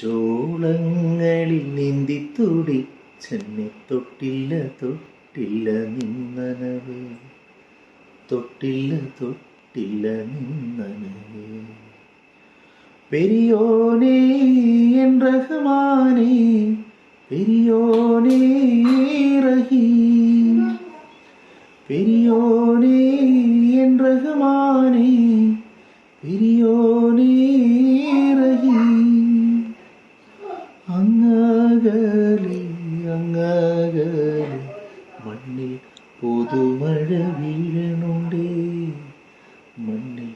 ചോളങ്ങളിൽ നീന്തി ചെന്നി തൊട്ടില്ല തൊട്ടില്ല നിന്നനവ്. തൊട്ടില്ല തൊട്ടില്ല നിന്നനവ്. പെരിയോനേ എൻ റഹ്മാനേ പെരിയോനേ റഹീം. പെരിയോനേ എൻ റഹ്മാനേ അങ്ങകലെ അങ്ങകലെ മണ്ണിൽ പുതുമഴ വീഴണുണ്ടേ. മണ്ണിൽ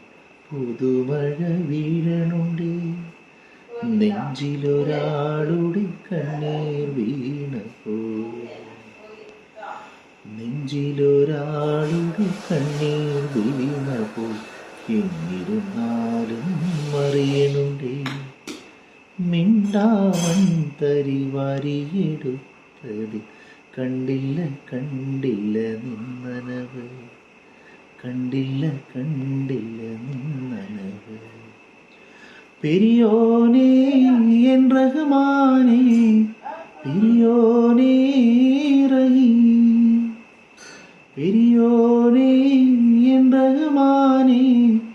പുതുമഴ വീഴണുണ്ടേ. നെഞ്ചിലൊരാളുടെ കണ്ണീർ വീണപ്പോ നെഞ്ചിലൊരാളുടെ കണ്ണീർ വീണപ്പോ എന്നിരുന്നാലും അറിയണുണ്ടേ. മിണ്ടാമൺ തരി വാരിയെടുത്തത് കണ്ടില്ല കണ്ടില്ല നിന്നനവ് കണ്ടില്ല കണ്ടില്ല നിന്നനവ് പെരിയോനേ എൻ റഹ്മാനേ പെരിയോനേ റഹീം പെരിയോനേ എൻ റഹ്മാനേ പെരിയോനേ